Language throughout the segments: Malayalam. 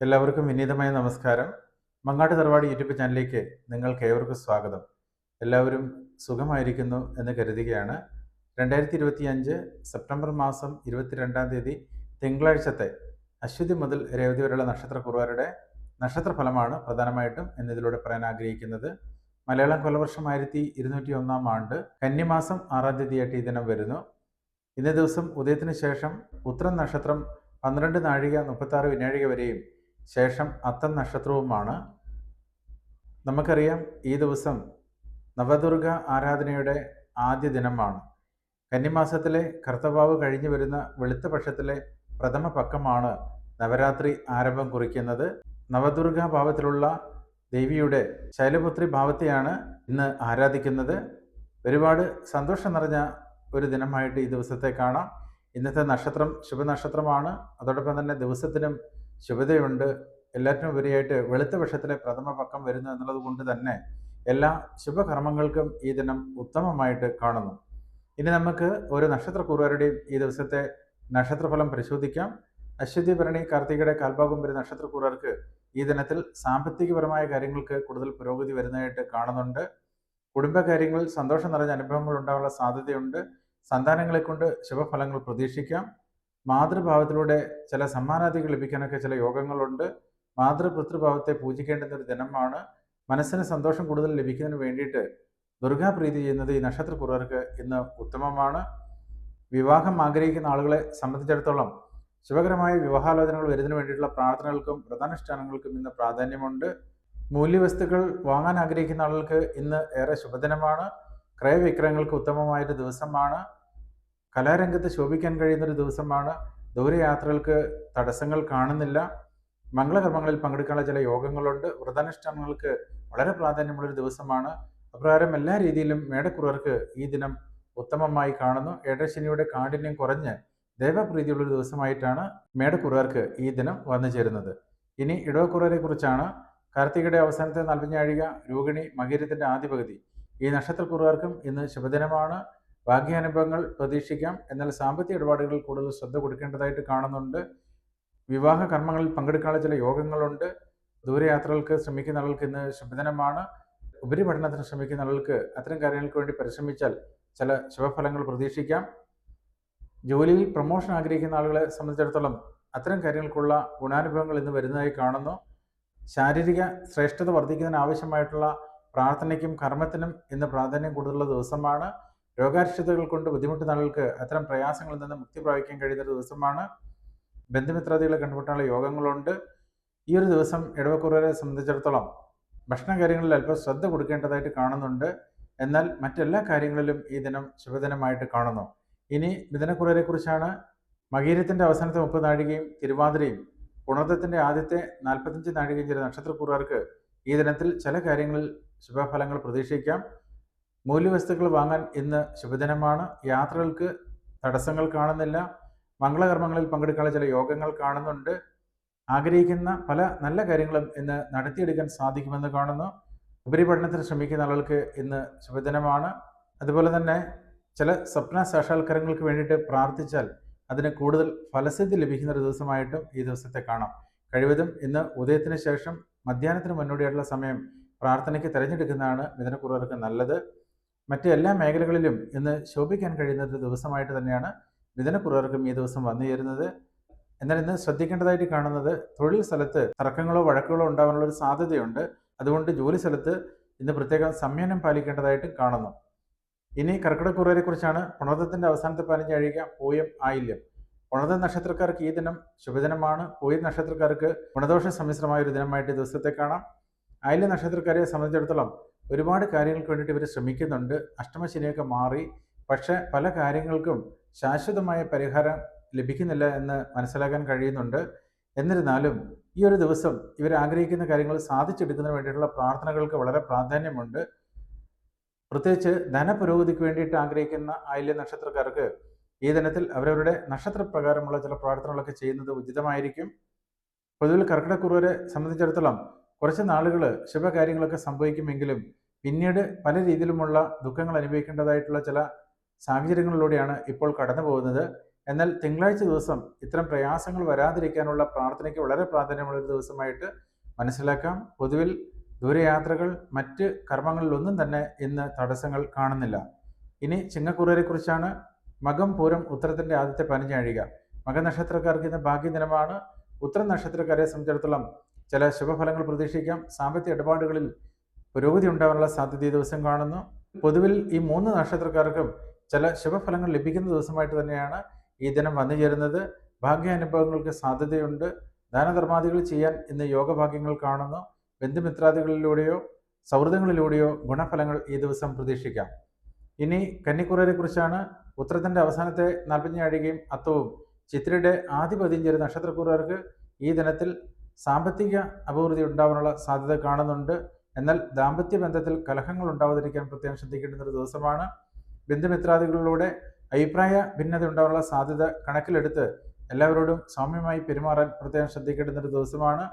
എല്ലാവർക്കും വിനീതമായ നമസ്കാരം. മങ്ങാട്ട് തറവാട് യൂട്യൂബ് ചാനലിലേക്ക് നിങ്ങൾക്ക് ഏവർക്കും സ്വാഗതം. എല്ലാവരും സുഖമായിരിക്കുന്നു എന്ന് കരുതുകയാണ്. രണ്ടായിരത്തി ഇരുപത്തി അഞ്ച് സെപ്റ്റംബർ മാസം ഇരുപത്തിരണ്ടാം തീയതി തിങ്കളാഴ്ചത്തെ അശ്വതി മുതൽ രേവതി വരെയുള്ള നക്ഷത്രക്കുറവരുടെ നക്ഷത്ര ഫലമാണ് പ്രധാനമായിട്ടും എന്നതിലൂടെ പറയാൻ ആഗ്രഹിക്കുന്നത്. മലയാളം കൊലവർഷം ആയിരത്തി ഇരുന്നൂറ്റി ഒന്നാം ആണ്ട് കന്നിമാസം ആറാം തീയതിയായിട്ട് ഈ ദിനം വരുന്നു. ഇന്നേ ദിവസം ഉദയത്തിന് ശേഷം ഉത്തരം നക്ഷത്രം പന്ത്രണ്ട് നാഴിക മുപ്പത്താറ് വിനാഴിക വരെയും ശേഷം അത്തം നക്ഷത്രവുമാണ്. നമുക്കറിയാം ഈ ദിവസം നവദുർഗ ആരാധനയുടെ ആദ്യ ദിനമാണ്. കന്നിമാസത്തിലെ കർത്തവാവ് കഴിഞ്ഞു വരുന്ന വെളുത്ത പക്ഷത്തിലെ പ്രഥമ പക്കമാണ് നവരാത്രി ആരംഭം കുറിക്കുന്നത്. നവദുർഗ ഭാവത്തിലുള്ള ദേവിയുടെ ശൈലപുത്രി ഭാവത്തെയാണ് ഇന്ന് ആരാധിക്കുന്നത്. ഒരുപാട് സന്തോഷം നിറഞ്ഞ ഒരു ദിനമായിട്ട് ഈ ദിവസത്തെ കാണാം. ഇന്നത്തെ നക്ഷത്രം ശുഭനക്ഷത്രമാണ്. അതോടൊപ്പം തന്നെ ദിവസത്തിനും ശുഭതയുണ്ട്. എല്ലാറ്റിനും ഉപരിയായിട്ട് വെളുത്ത വിഷത്തിലെ പ്രഥമ പക്കം വരുന്നു എന്നുള്ളത് കൊണ്ട് തന്നെ എല്ലാ ശുഭകർമ്മങ്ങൾക്കും ഈ ദിനം ഉത്തമമായിട്ട് കാണുന്നു. ഇനി നമുക്ക് ഓരോ നക്ഷത്രക്കൂറുകാരുടെയും ഈ ദിവസത്തെ നക്ഷത്രഫലം പരിശോധിക്കാം. അശ്വതി ഭരണി കാർത്തികയുടെ കാൽഭാഗം വരുന്ന കുറുവർക്ക് ഈ ദിനത്തിൽ സാമ്പത്തികപരമായ കാര്യങ്ങൾക്ക് കൂടുതൽ പുരോഗതി വരുന്നതായിട്ട് കാണുന്നുണ്ട്. കുടുംബകാര്യങ്ങളിൽ സന്തോഷം നിറഞ്ഞ അനുഭവങ്ങൾ ഉണ്ടാകാനുള്ള സാധ്യതയുണ്ട്. സന്താനങ്ങളെ കൊണ്ട് ശുഭഫലങ്ങൾ പ്രതീക്ഷിക്കാം. മാതൃഭാവത്തിലൂടെ ചില സമ്മാനാദികൾ ലഭിക്കാനൊക്കെ ചില യോഗങ്ങളുണ്ട്. മാതൃപിതൃഭാവത്തെ പൂജിക്കേണ്ടുന്ന ഒരു ദിനമാണ്. മനസ്സിന് സന്തോഷം കൂടുതൽ ലഭിക്കുന്നതിന് വേണ്ടിയിട്ട് ദുർഗാപ്രീതി ചെയ്യുന്നത് ഈ നക്ഷത്രക്കുറവർക്ക് ഇന്ന് ഉത്തമമാണ്. വിവാഹം ആഗ്രഹിക്കുന്ന ആളുകളെ സംബന്ധിച്ചിടത്തോളം ശുഭകരമായ വിവാഹാലോചനകൾ വരുന്നതിന് വേണ്ടിയിട്ടുള്ള പ്രാർത്ഥനകൾക്കും വ്രതാനുഷ്ഠാനങ്ങൾക്കും ഇന്ന് പ്രാധാന്യമുണ്ട്. മൂല്യവസ്തുക്കൾ വാങ്ങാൻ ആഗ്രഹിക്കുന്ന ആളുകൾക്ക് ഇന്ന് ഏറെ ശുഭദിനമാണ്. ക്രയവിക്രയങ്ങൾക്ക് ഉത്തമമായൊരു ദിവസമാണ്. കലാരംഗത്ത് ശോഭിക്കാൻ കഴിയുന്ന ഒരു ദിവസമാണ് ദൂരയാത്രകൾക്ക് തടസ്സങ്ങൾ കാണുന്നില്ല. മംഗളകർമ്മങ്ങളിൽ പങ്കെടുക്കാനുള്ള ചില യോഗങ്ങളുണ്ട്. വ്രതാനുഷ്ഠാനങ്ങൾക്ക് വളരെ പ്രാധാന്യമുള്ളൊരു ദിവസമാണ്. അപ്രകാരം എല്ലാ രീതിയിലും മേടക്കുറവർക്ക് ഈ ദിനം ഉത്തമമായി കാണുന്നു. ഏടശനിയുടെ കാഠിന്യം കുറഞ്ഞ് ദേവപ്രീതിയുള്ളൊരു ദിവസമായിട്ടാണ് മേടക്കുറവർക്ക് ഈ ദിനം വന്നു ചേരുന്നത്. ഇനി ഇടവക്കുറവരെ കുറിച്ചാണ് കാർത്തികയുടെ അവസാനത്തെ നാൽപ്പഞ്ഞാഴിക രോഹിണി മകീരത്തിന്റെ ആദ്യ പകുതി ഈ നക്ഷത്രക്കുറവർക്കും ഇന്ന് ശുഭദിനമാണ്. ഭാഗ്യാനുഭവങ്ങൾ പ്രതീക്ഷിക്കാം. എന്നാൽ സാമ്പത്തിക ഇടപാടുകളിൽ കൂടുതൽ ശ്രദ്ധ കൊടുക്കേണ്ടതായിട്ട് കാണുന്നുണ്ട്. വിവാഹ കർമ്മങ്ങളിൽ പങ്കെടുക്കാനുള്ള ചില യോഗങ്ങളുണ്ട്. ദൂരയാത്രകൾക്ക് ശ്രമിക്കുന്ന ആളുകൾക്ക് ഇന്ന് ശുഭദിനമാണ്. ഉപരിപഠനത്തിന് ശ്രമിക്കുന്ന ആളുകൾക്ക് അത്തരം കാര്യങ്ങൾക്ക് വേണ്ടി പരിശ്രമിച്ചാൽ ചില ശുഭഫലങ്ങൾ പ്രതീക്ഷിക്കാം. ജോലിയിൽ പ്രൊമോഷൻ ആഗ്രഹിക്കുന്ന ആളുകളെ സംബന്ധിച്ചിടത്തോളം അത്തരം കാര്യങ്ങൾക്കുള്ള ഗുണാനുഭവങ്ങൾ ഇന്ന് വരുന്നതായി കാണുന്നു. ശാരീരിക ശ്രേഷ്ഠത വർദ്ധിക്കുന്നതിന് ആവശ്യമായിട്ടുള്ള പ്രാർത്ഥനയ്ക്കും കർമ്മത്തിനും ഇന്ന് പ്രാധാന്യം കൂടുതലുള്ള ദിവസമാണ്. രോഗാരിഷ്ടതകൾ കൊണ്ട് ബുദ്ധിമുട്ടുന്ന ആളുകൾക്ക് അത്തരം പ്രയാസങ്ങളിൽ നിന്ന് മുക്തി പ്രാപിക്കാൻ കഴിയുന്ന ഒരു ദിവസമാണ്. ബന്ധുമിത്രാദികളെ കണ്ടുമുട്ടാനുള്ള യോഗങ്ങളുണ്ട്. ഈ ഒരു ദിവസം ഇടവക്കുറവരെ സംബന്ധിച്ചിടത്തോളം ഭക്ഷണ കാര്യങ്ങളിൽ അല്പം ശ്രദ്ധ കൊടുക്കേണ്ടതായിട്ട് കാണുന്നുണ്ട്. എന്നാൽ മറ്റെല്ലാ കാര്യങ്ങളിലും ഈ ദിനം ശുഭദിനമായിട്ട് കാണുന്നു. ഇനി മിഥുനക്കുറവരെ കുറിച്ചാണ് മകീരത്തിന്റെ അവസാനത്തെ മുപ്പത് നാഴികയും തിരുവാതിരയും പുണർദത്തിന്റെ ആദ്യത്തെ നാൽപ്പത്തഞ്ച് നാഴികയും ചില നക്ഷത്രക്കുറവർക്ക് ഈ ദിനത്തിൽ ചില കാര്യങ്ങളിൽ ശുഭഫലങ്ങൾ പ്രതീക്ഷിക്കാം. മൂല്യവസ്തുക്കൾ വാങ്ങാൻ ഇന്ന് ശുഭദിനമാണ്. യാത്രകൾക്ക് തടസ്സങ്ങൾ കാണുന്നില്ല. മംഗളകർമ്മങ്ങളിൽ പങ്കെടുക്കാനുള്ള ചില യോഗങ്ങൾ കാണുന്നുണ്ട്. ആഗ്രഹിക്കുന്ന പല നല്ല കാര്യങ്ങളും ഇന്ന് നടത്തിയെടുക്കാൻ സാധിക്കുമെന്ന് കാണുന്നു. ഉപരിപഠനത്തിന് ശ്രമിക്കുന്ന ആളുകൾക്ക് ഇന്ന് ശുഭദിനമാണ്. അതുപോലെ തന്നെ ചില സ്വപ്ന സാക്ഷാത്കാരങ്ങൾക്ക് വേണ്ടിയിട്ട് പ്രാർത്ഥിച്ചാൽ അതിന് കൂടുതൽ ഫലസിദ്ധി ലഭിക്കുന്ന ഒരു ദിവസമായിട്ടും ഈ ദിവസത്തെ കാണാം. കഴിവതും ഇന്ന് ഉദയത്തിന് ശേഷം മധ്യാഹ്നത്തിന് മുന്നോടിയായിട്ടുള്ള സമയം പ്രാർത്ഥനയ്ക്ക് തിരഞ്ഞെടുക്കുന്നതാണ് മിഥുനക്കുറവർക്ക് നല്ലത്. മറ്റ് എല്ലാ മേഖലകളിലും ഇന്ന് ശോഭിക്കാൻ കഴിയുന്ന ദിവസമായിട്ട് തന്നെയാണ് മിഥുനക്കുറവർക്കും ഈ ദിവസം വന്നു ചേരുന്നത്. എന്നാൽ ഇന്ന് ശ്രദ്ധിക്കേണ്ടതായിട്ട് കാണുന്നത് തൊഴിൽ സ്ഥലത്ത് തർക്കങ്ങളോ വഴക്കുകളോ ഉണ്ടാകാനുള്ള ഒരു സാധ്യതയുണ്ട്. അതുകൊണ്ട് ജോലി സ്ഥലത്ത് ഇന്ന് പ്രത്യേകം സംയമനം പാലിക്കേണ്ടതായിട്ട് കാണുന്നു. ഇനി കർക്കിടക്കുറവരെ കുറിച്ചാണ് പുണർദത്തിന്റെ അവസാനത്തെ പതിനഞ്ച് അഴിക പൂയം ആയില്യം. പുണർദ നക്ഷത്രക്കാർക്ക് ഈ ദിനം ശുഭദിനമാണ്. പൂയം നക്ഷത്രക്കാർക്ക് ഗുണദോഷ സമ്മിശ്രമായ ഒരു ദിനമായിട്ട് ദിവസത്തെ കാണാം. ആയില്യ നക്ഷത്രക്കാരെ സംബന്ധിച്ചിടത്തോളം ഒരുപാട് കാര്യങ്ങൾക്ക് വേണ്ടിയിട്ട് ഇവർ ശ്രമിക്കുന്നുണ്ട്. അഷ്ടമശനിയൊക്കെ മാറി. പക്ഷെ പല കാര്യങ്ങൾക്കും ശാശ്വതമായ പരിഹാരം ലഭിക്കുന്നില്ല എന്ന് മനസ്സിലാക്കാൻ കഴിയുന്നുണ്ട്. എന്നിരുന്നാലും ഈ ഒരു ദിവസം ഇവർ ആഗ്രഹിക്കുന്ന കാര്യങ്ങൾ സാധിച്ചെടുക്കുന്നതിന് വേണ്ടിയിട്ടുള്ള പ്രാർത്ഥനകൾക്ക് വളരെ പ്രാധാന്യമുണ്ട്. പ്രത്യേകിച്ച് ധനപുരോഗതിക്ക് വേണ്ടിയിട്ട് ആഗ്രഹിക്കുന്ന ആയില്യ നക്ഷത്രക്കാർക്ക് ഈ ദിനത്തിൽ അവരവരുടെ നക്ഷത്രപ്രകാരമുള്ള ചില പ്രാർത്ഥനകളൊക്കെ ചെയ്യുന്നത് ഉചിതമായിരിക്കും. പൊതുവിൽ കർക്കിടക്കുറവരെ സംബന്ധിച്ചിടത്തോളം കുറച്ച് നാളുകൾ ശുഭകാര്യങ്ങളൊക്കെ സംഭവിക്കുമെങ്കിലും പിന്നീട് പല രീതിയിലുമുള്ള ദുഃഖങ്ങൾ അനുഭവിക്കേണ്ടതായിട്ടുള്ള ചില സാഹചര്യങ്ങളിലൂടെയാണ് ഇപ്പോൾ കടന്നു പോകുന്നത്. എന്നാൽ തിങ്കളാഴ്ച ദിവസം ഇത്തരം പ്രയാസങ്ങൾ വരാതിരിക്കാനുള്ള പ്രാർത്ഥനയ്ക്ക് വളരെ പ്രാധാന്യമുള്ള ഒരു ദിവസമായിട്ട് മനസ്സിലാക്കാം. പൊതുവിൽ ദൂരയാത്രകൾ മറ്റ് കർമ്മങ്ങളിലൊന്നും തന്നെ ഇന്ന് തടസ്സങ്ങൾ കാണുന്നില്ല. ഇനി ചിങ്ങക്കുറരെ കുറിച്ചാണ് മകം പൂരം ഉത്തരത്തിന്റെ ആദ്യത്തെ പതിനഞ്ചാഴിക മകനക്ഷത്രക്കാർക്ക് ഇന്ന് ഭാഗ്യദിനമാണ്. ഉത്തര നക്ഷത്രക്കാരെ സംബന്ധിച്ചിടത്തോളം ചില ശുഭഫലങ്ങൾ പ്രതീക്ഷിക്കാം. സാമ്പത്തിക ഇടപാടുകളിൽ പുരോഗതി ഉണ്ടാകാനുള്ള സാധ്യത ഈ ദിവസം കാണുന്നു. പൊതുവിൽ ഈ മൂന്ന് നക്ഷത്രക്കാർക്കും ചില ശുഭഫലങ്ങൾ ലഭിക്കുന്ന ദിവസമായിട്ട് തന്നെയാണ് ഈ ദിനം വന്നു ചേരുന്നത്. ഭാഗ്യാനുഭവങ്ങൾക്ക് സാധ്യതയുണ്ട്. ദാനധർമാദികൾ ചെയ്യാൻ ഇന്ന് യോഗഭാഗ്യങ്ങൾ കാണുന്നു. ബന്ധുമിത്രാദികളിലൂടെയോ സൗഹൃദങ്ങളിലൂടെയോ ഗുണഫലങ്ങൾ ഈ ദിവസം പ്രതീക്ഷിക്കാം. ഇനി കന്നിക്കുറയെ കുറിച്ചാണ് ഉത്തരത്തിന്റെ അവസാനത്തെ നാൽപ്പത്തിനാഴികയും അത്തവും ചിത്രയുടെ ആദ്യ പതിഞ്ചേര് നക്ഷത്രക്കുറർക്ക് ഈ ദിനത്തിൽ സാമ്പത്തിക അഭിവൃദ്ധി ഉണ്ടാവാനുള്ള സാധ്യത കാണുന്നുണ്ട്. എന്നാൽ ദാമ്പത്യ ബന്ധത്തിൽ കലഹങ്ങൾ ഉണ്ടാവാതിരിക്കാൻ പ്രത്യേകം ശ്രദ്ധിക്കേണ്ടുന്ന ഒരു ദിവസമാണ് ബന്ധുമിത്രാദികളിലൂടെ അഭിപ്രായ ഭിന്നത ഉണ്ടാവാനുള്ള സാധ്യത കണക്കിലെടുത്ത് എല്ലാവരോടും സൗമ്യമായി പെരുമാറാൻ പ്രത്യേകം ശ്രദ്ധിക്കേണ്ടുന്ന ഒരു ദിവസമാണ്.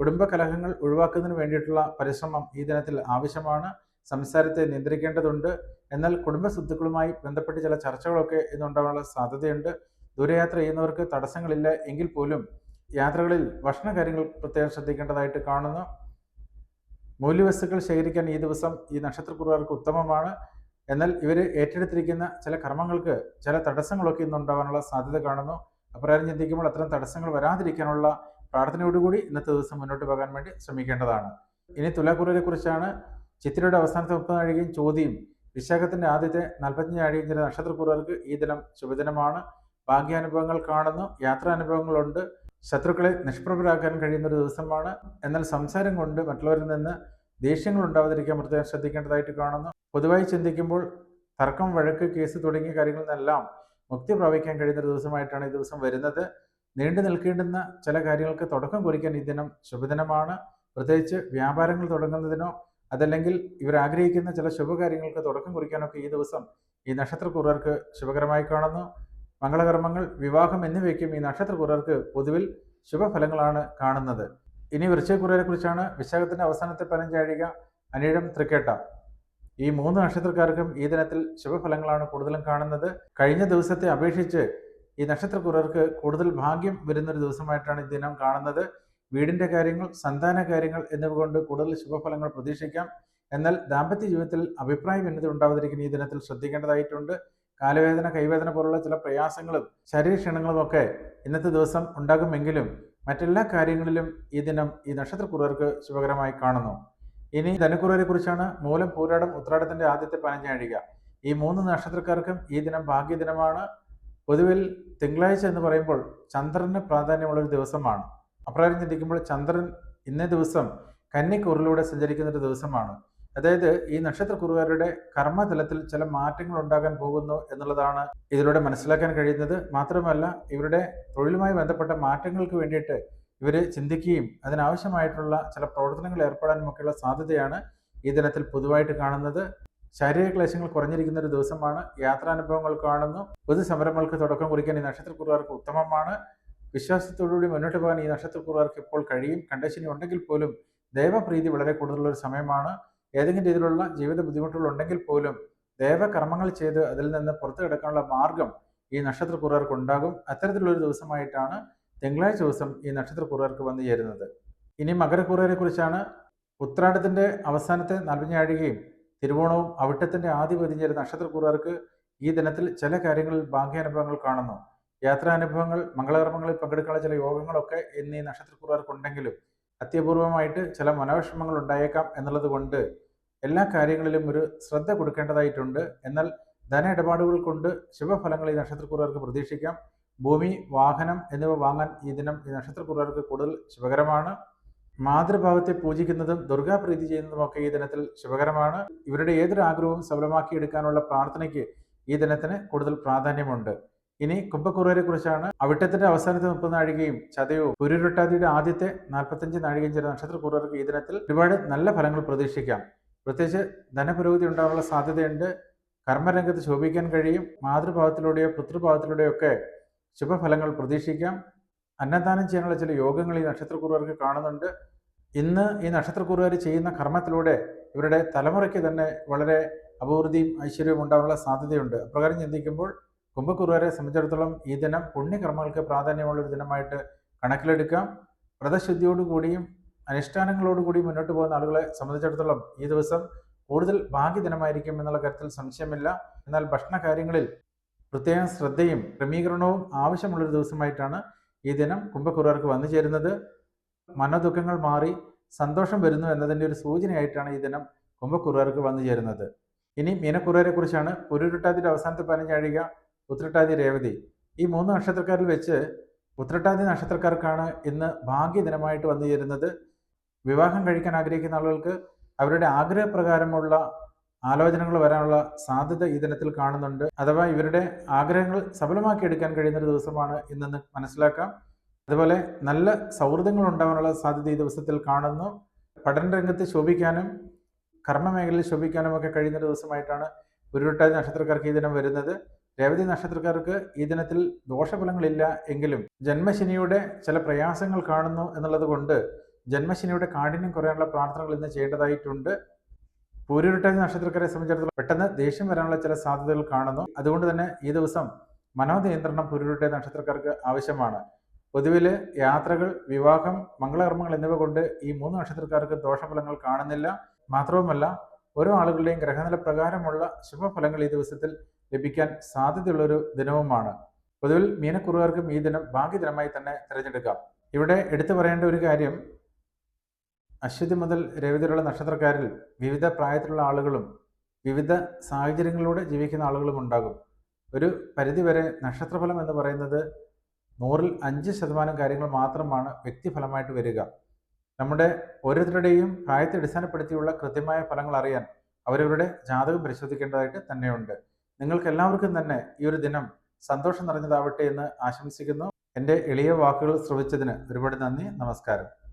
കുടുംബ കലഹങ്ങൾ ഒഴിവാക്കുന്നതിന് വേണ്ടിയിട്ടുള്ള പരിശ്രമം ഈ ദിനത്തിൽ ആവശ്യമാണ്. സംസാരത്തെ നിയന്ത്രിക്കേണ്ടതുണ്ട്. എന്നാൽ കുടുംബ സ്വത്തുക്കളുമായി ബന്ധപ്പെട്ട് ചില ചർച്ചകളൊക്കെ ഇന്നുണ്ടാവാനുള്ള സാധ്യതയുണ്ട്. ദൂരയാത്ര ചെയ്യുന്നവർക്ക് തടസ്സങ്ങളില്ല. എങ്കിൽ പോലും യാത്രകളിൽ ഭക്ഷണ കാര്യങ്ങൾ പ്രത്യേകം ശ്രദ്ധിക്കേണ്ടതായിട്ട് കാണുന്നു. മൂല്യവസ്തുക്കൾ ശേഖരിക്കാൻ ഈ ദിവസം ഈ നക്ഷത്രക്കുറുകാർക്ക് ഉത്തമമാണ്. എന്നാൽ ഇവർ ഏറ്റെടുത്തിരിക്കുന്ന ചില കർമ്മങ്ങൾക്ക് ചില തടസ്സങ്ങളൊക്കെ ഇന്നുണ്ടാകാനുള്ള സാധ്യത കാണുന്നു. അപ്രകാരം ചിന്തിക്കുമ്പോൾ അത്തരം തടസ്സങ്ങൾ വരാതിരിക്കാനുള്ള പ്രാർത്ഥനയോടുകൂടി ഇന്നത്തെ ദിവസം മുന്നോട്ട് പോകാൻ വേണ്ടി ശ്രമിക്കേണ്ടതാണ്. ഇനി തുലാക്കുറുകളെ കുറിച്ചാണ് ചിത്രയുടെ അവസാനത്തെ മുപ്പത് അഴികയും ചോദ്യം. വിശാഖത്തിന്റെ ആദ്യത്തെ നാൽപ്പത്തഞ്ച് നാഴികയും ചില നക്ഷത്രക്കുറുകാർക്ക് ഈ ദിനം ശുഭദിനമാണ്. ഭാഗ്യാനുഭവങ്ങൾ കാണുന്നു യാത്രാനുഭവങ്ങളുണ്ട്. ശത്രുക്കളെ നിഷ്പ്രഭരാക്കാൻ കഴിയുന്ന ഒരു ദിവസമാണ്. എന്നാൽ സംസാരം കൊണ്ട് മറ്റുള്ളവരിൽ നിന്ന് ദേഷ്യങ്ങൾ ഉണ്ടാവാതിരിക്കാൻ പ്രത്യേകം ശ്രദ്ധിക്കേണ്ടതായിട്ട് കാണുന്നു. പൊതുവായി ചിന്തിക്കുമ്പോൾ തർക്കം വഴക്ക് കേസ് തുടങ്ങിയ കാര്യങ്ങളിൽ നിന്നെല്ലാം മുക്തി പ്രാപിക്കാൻ കഴിയുന്ന ഒരു ദിവസമായിട്ടാണ് ഈ ദിവസം വരുന്നത്. നീണ്ടു നിൽക്കേണ്ടുന്ന ചില കാര്യങ്ങൾക്ക് തുടക്കം കുറിക്കാൻ ഈ ദിനം ശുഭദിനമാണ്. പ്രത്യേകിച്ച് വ്യാപാരങ്ങൾ തുടങ്ങുന്നതിനോ അതല്ലെങ്കിൽ ഇവർ ആഗ്രഹിക്കുന്ന ചില ശുഭകാര്യങ്ങൾക്ക് തുടക്കം കുറിക്കാനൊക്കെ ഈ ദിവസം ഈ നക്ഷത്രക്കൂറുകാർക്ക് ശുഭകരമായി കാണുന്നു. മംഗളകർമ്മങ്ങൾ വിവാഹം എന്നിവയ്ക്കും ഈ നക്ഷത്രകുറർക്ക് പൊതുവിൽ ശുഭഫലങ്ങളാണ് കാണുന്നത്. ഇനി വൃശ്ചയക്കുറവരെ കുറിച്ചാണ് വിശാഖത്തിന്റെ അവസാനത്തെ പതിനഞ്ചാഴിക അനിഴം തൃക്കേട്ട. ഈ മൂന്ന് നക്ഷത്രക്കാർക്കും ഈ ദിനത്തിൽ ശുഭഫലങ്ങളാണ് കൂടുതലും കാണുന്നത്. കഴിഞ്ഞ ദിവസത്തെ അപേക്ഷിച്ച് ഈ നക്ഷത്രക്കുറർക്ക് കൂടുതൽ ഭാഗ്യം വരുന്നൊരു ദിവസമായിട്ടാണ് ഈ ദിനം കാണുന്നത്. വീടിന്റെ കാര്യങ്ങൾ സന്താന കാര്യങ്ങൾ എന്നിവ കൊണ്ട് കൂടുതൽ ശുഭഫലങ്ങൾ പ്രതീക്ഷിക്കാം. എന്നാൽ ദാമ്പത്യ ജീവിതത്തിൽ അഭിപ്രായ ഭിന്നത ഉണ്ടാവാതിരിക്കുന്ന ഈ ദിനത്തിൽ ശ്രദ്ധിക്കേണ്ടതായിട്ടുണ്ട്. കാലവേദന കൈവേദന പോലുള്ള ചില പ്രയാസങ്ങളും ശരീരക്ഷീണങ്ങളും ഒക്കെ ഇന്നത്തെ ദിവസം ഉണ്ടാകുമെങ്കിലും മറ്റെല്ലാ കാര്യങ്ങളിലും ഈ ദിനം ഈ നക്ഷത്രക്കുറവർക്ക് ശുഭകരമായി കാണുന്നു. ഇനി ധനുക്കുറവരെ കുറിച്ചാണ് മൂലം പൂരാടം ഉത്രാടത്തിന്റെ ആദ്യത്തെ പതിനഞ്ചാഴിക ഈ മൂന്ന് നക്ഷത്രക്കാർക്കും ഈ ദിനം ഭാഗ്യദിനമാണ്. പൊതുവിൽ തിങ്കളാഴ്ച എന്ന് പറയുമ്പോൾ ചന്ദ്രന് പ്രാധാന്യമുള്ളൊരു ദിവസമാണ്. അപ്രകാരം ചിന്തിക്കുമ്പോൾ ചന്ദ്രൻ ഇന്നേ ദിവസം കന്നിക്കൂറിലൂടെ സഞ്ചരിക്കുന്ന ഒരു ദിവസമാണ്. അതായത് ഈ നക്ഷത്രക്കുറുകാരുടെ കർമ്മതലത്തിൽ ചില മാറ്റങ്ങൾ ഉണ്ടാകാൻ പോകുന്നു എന്നുള്ളതാണ് ഇതിലൂടെ മനസ്സിലാക്കാൻ കഴിയുന്നത്. മാത്രമല്ല ഇവരുടെ തൊഴിലുമായി ബന്ധപ്പെട്ട മാറ്റങ്ങൾക്ക് വേണ്ടിയിട്ട് ഇവർ ചിന്തിക്കുകയും അതിനാവശ്യമായിട്ടുള്ള ചില പ്രവർത്തനങ്ങൾ ഏർപ്പെടാനും ഒക്കെയുള്ള സാധ്യതയാണ് ഈ ദിനത്തിൽ പൊതുവായിട്ട് കാണുന്നത്. ശാരീരിക ക്ലേശങ്ങൾ കുറഞ്ഞിരിക്കുന്ന ഒരു ദിവസമാണ്. യാത്രാനുഭവങ്ങൾ കാണുന്നു. പൊതു സമരങ്ങൾക്ക് തുടക്കം കുറിക്കാൻ ഈ നക്ഷത്രക്കുറുകാർക്ക് ഉത്തമമാണ്. വിശ്വാസത്തോടുകൂടി മുന്നോട്ട് പോകാൻ ഈ നക്ഷത്രക്കുറുകാർക്ക് ഇപ്പോൾ കഴിയും. കണ്ടശനി ഉണ്ടെങ്കിൽ പോലും ദൈവപ്രീതി വളരെ കൂടുതലുള്ള ഒരു സമയമാണ്. ഏതെങ്കിലും രീതിയിലുള്ള ജീവിത ബുദ്ധിമുട്ടുകൾ ഉണ്ടെങ്കിൽ പോലും ദേവകർമ്മങ്ങൾ ചെയ്ത് അതിൽ നിന്ന് പുറത്തു കിടക്കാനുള്ള മാർഗം ഈ നക്ഷത്രക്കുറുകാർക്ക് ഉണ്ടാകും. അത്തരത്തിലുള്ള ഒരു ദിവസമായിട്ടാണ് തിങ്കളാഴ്ച ദിവസം ഈ നക്ഷത്രക്കുറുകാർക്ക് വന്നു ചേരുന്നത്. ഇനി മകരക്കുറവരെ കുറിച്ചാണ് ഉത്രാടത്തിന്റെ അവസാനത്തെ നാൽപ്പഞ്ഞാഴികയും തിരുവോണവും അവിട്ടത്തിന്റെ ആദ്യ പതിഞ്ഞേരുന്ന നക്ഷത്രക്കുറുകാർക്ക് ഈ ദിനത്തിൽ ചില കാര്യങ്ങളിൽ ഭാഗ്യാനുഭവങ്ങൾ കാണുന്നു. യാത്രാനുഭവങ്ങൾ മംഗളകർമ്മങ്ങളിൽ പങ്കെടുക്കാനുള്ള ചില യോഗങ്ങളൊക്കെ എന്നീ ഈ നക്ഷത്രക്കുറുകാർക്ക് ഉണ്ടെങ്കിലും അത്യപൂർവമായിട്ട് ചില മനോവിഷമങ്ങൾ ഉണ്ടായേക്കാം എന്നുള്ളത് കൊണ്ട് എല്ലാ കാര്യങ്ങളിലും ഒരു ശ്രദ്ധ കൊടുക്കേണ്ടതായിട്ടുണ്ട്. എന്നാൽ ധന ഇടപാടുകൾ കൊണ്ട് ശുഭഫലങ്ങൾ ഈ നക്ഷത്രക്കുറവർക്ക് പ്രതീക്ഷിക്കാം. ഭൂമി വാഹനം എന്നിവ വാങ്ങാൻ ഈ ദിനം ഈ നക്ഷത്രക്കുറവർക്ക് കൂടുതൽ ശുഭകരമാണ്. മാതൃഭാവത്തെ പൂജിക്കുന്നതും ദുർഗാപ്രീതി ചെയ്യുന്നതുമൊക്കെ ഈ ദിനത്തിൽ ശുഭകരമാണ്. ഇവരുടെ ഏതൊരു ആഗ്രഹവും സഫലമാക്കിയെടുക്കാനുള്ള പ്രാർത്ഥനയ്ക്ക് ഈ ദിനത്തിന് കൂടുതൽ പ്രാധാന്യമുണ്ട്. ഇനി കുംഭക്കുറവരെ കുറിച്ചാണ്. അവിട്ടത്തിന്റെ അവസാനത്തെ മുപ്പത് നാഴികയും ചതയവും പുരുരുട്ടാതിയുടെ ആദ്യത്തെ നാൽപ്പത്തഞ്ച് നാഴികയും ചില നക്ഷത്രക്കുറവർക്ക് ഈ ദിനത്തിൽ ഒരുപാട് നല്ല ഫലങ്ങൾ പ്രതീക്ഷിക്കാം. പ്രത്യേകിച്ച് ധനപുരോഗതി ഉണ്ടാകാനുള്ള സാധ്യതയുണ്ട്. കർമ്മരംഗത്ത് ശോഭിക്കാൻ കഴിയും. മാതൃഭാവത്തിലൂടെയോ പുത്രഭാവത്തിലൂടെയോ ഒക്കെ ശുഭഫലങ്ങൾ പ്രതീക്ഷിക്കാം. അന്നദാനം ചെയ്യാനുള്ള ചില യോഗങ്ങൾ ഈ നക്ഷത്രക്കുറുവർക്ക് കാണുന്നുണ്ട്. ഇന്ന് ഈ നക്ഷത്രക്കുറുകാർ ചെയ്യുന്ന കർമ്മത്തിലൂടെ ഇവരുടെ തലമുറയ്ക്ക് തന്നെ വളരെ അഭിവൃദ്ധിയും ഐശ്വര്യവും ഉണ്ടാവാനുള്ള സാധ്യതയുണ്ട്. അപ്രകാരം ചിന്തിക്കുമ്പോൾ കുംഭക്കുറുവരെ സംബന്ധിച്ചിടത്തോളം ഈ ദിനം പുണ്യകർമ്മങ്ങൾക്ക് പ്രാധാന്യമുള്ള ഒരു ദിനമായിട്ട് കണക്കിലെടുക്കാം. വ്രതശുദ്ധിയോടുകൂടിയും അനുഷ്ഠാനങ്ങളോടുകൂടിയും മുന്നോട്ട് പോകുന്ന ആളുകളെ സംബന്ധിച്ചിടത്തോളം ഈ ദിവസം കൂടുതൽ ഭാഗ്യദിനമായിരിക്കും എന്നുള്ള കാര്യത്തിൽ സംശയമില്ല. എന്നാൽ ഭക്ഷണ കാര്യങ്ങളിൽ പ്രത്യേകം ശ്രദ്ധയും ക്രമീകരണവും ആവശ്യമുള്ളൊരു ദിവസമായിട്ടാണ് ഈ ദിനം കുംഭക്കുറവർക്ക് വന്നു ചേരുന്നത്. മനോദുഃഖങ്ങൾ മാറി സന്തോഷം വരുന്നു എന്നതിന്റെ ഒരു സൂചനയായിട്ടാണ് ഈ ദിനം കുംഭക്കുറവർക്ക് വന്നു ചേരുന്നത്. ഇനി മീനക്കുറവരെ കുറിച്ചാണ് പുരുരുട്ടാതിയുടെ അവസാനത്തെ പതിനഞ്ചാഴിക ഉത്രട്ടാതി രേവതി. ഈ മൂന്ന് നക്ഷത്രക്കാരിൽ വെച്ച് ഉത്രട്ടാതി നക്ഷത്രക്കാർക്കാണ് ഇന്ന് ഭാഗ്യദിനമായിട്ട് വന്നു ചേരുന്നത്. വിവാഹം കഴിക്കാൻ ആഗ്രഹിക്കുന്ന ആളുകൾക്ക് അവരുടെ ആഗ്രഹപ്രകാരമുള്ള ആലോചനകൾ വരാനുള്ള സാധ്യത ഈ ദിനത്തിൽ കാണുന്നുണ്ട്. അഥവാ ഇവരുടെ ആഗ്രഹങ്ങൾ സഫലമാക്കി എടുക്കാൻ കഴിയുന്ന ഒരു ദിവസമാണ് ഇന്നെന്ന് മനസ്സിലാക്കാം. അതുപോലെ നല്ല സൗഹൃദങ്ങൾ ഉണ്ടാവാനുള്ള സാധ്യത ഈ ദിവസത്തിൽ കാണുന്നു. പഠന രംഗത്ത് ശോഭിക്കാനും കർമ്മ മേഖലയിൽ ശോഭിക്കാനും ഒക്കെ കഴിയുന്ന ദിവസമായിട്ടാണ് ഉരുട്ടാതി നക്ഷത്രക്കാർക്ക് ഈ ദിനം വരുന്നത്. രേവതി നക്ഷത്രക്കാർക്ക് ഈ ദിനത്തിൽ ദോഷഫലങ്ങളില്ല എങ്കിലും ജന്മശനിയുടെ ചില പ്രയാസങ്ങൾ കാണുന്നു എന്നുള്ളത് കൊണ്ട് ജന്മശനിയുടെ കാഠിന്യം കുറയാനുള്ള പ്രാർത്ഥനകൾ ഇന്ന് ചെയ്യേണ്ടതായിട്ടുണ്ട്. പൂരുരുട്ടാതി നക്ഷത്രക്കാരെ സംബന്ധിച്ചിടത്തോളം പെട്ടെന്ന് ദേഷ്യം വരാനുള്ള ചില സാധ്യതകൾ കാണുന്നു. അതുകൊണ്ട് തന്നെ ഈ ദിവസം മനോനിയന്ത്രണം പൂരുരുട്ടാതി നക്ഷത്രക്കാർക്ക് ആവശ്യമാണ്. പൊതുവിൽ യാത്രകൾ വിവാഹം മംഗളകർമ്മങ്ങൾ എന്നിവ കൊണ്ട് ഈ മൂന്ന് നക്ഷത്രക്കാർക്ക് ദോഷഫലങ്ങൾ കാണുന്നില്ല. മാത്രവുമല്ല ഓരോ ആളുകളുടെയും ഗ്രഹനില പ്രകാരമുള്ള ശുഭഫലങ്ങൾ ഈ ദിവസത്തിൽ ലഭിക്കാൻ സാധ്യതയുള്ളൊരു ദിനവുമാണ്. പൊതുവിൽ മീനക്കുറുകാർക്കും ഈ ദിനം ഭാഗ്യദിനമായി തന്നെ തിരഞ്ഞെടുക്കാം. ഇവിടെ എടുത്തു പറയേണ്ട ഒരു കാര്യം അശ്വതി മുതൽ രവിതരുള്ള നക്ഷത്രക്കാരിൽ വിവിധ പ്രായത്തിലുള്ള ആളുകളും വിവിധ സാഹചര്യങ്ങളിലൂടെ ജീവിക്കുന്ന ആളുകളും ഉണ്ടാകും. ഒരു പരിധിവരെ നക്ഷത്രഫലം എന്ന് പറയുന്നത് നൂറിൽ അഞ്ച് ശതമാനം കാര്യങ്ങൾ മാത്രമാണ് വ്യക്തിഫലമായിട്ട് വരിക. നമ്മുടെ ഓരോരുത്തരുടെയും പ്രായത്തെ അടിസ്ഥാനപ്പെടുത്തിയുള്ള കൃത്യമായ ഫലങ്ങൾ അറിയാൻ അവരവരുടെ ജാതകം പരിശോധിക്കേണ്ടതായിട്ട് തന്നെയുണ്ട്. നിങ്ങൾക്ക് എല്ലാവർക്കും തന്നെ ഈ ഒരു ദിനം സന്തോഷം നിറഞ്ഞതാവട്ടെ എന്ന് ആശംസിക്കുന്നു. എന്റെ എളിയ വാക്കുകൾ ശ്രവിച്ചതിന് ഒരുപാട് നന്ദി. നമസ്കാരം.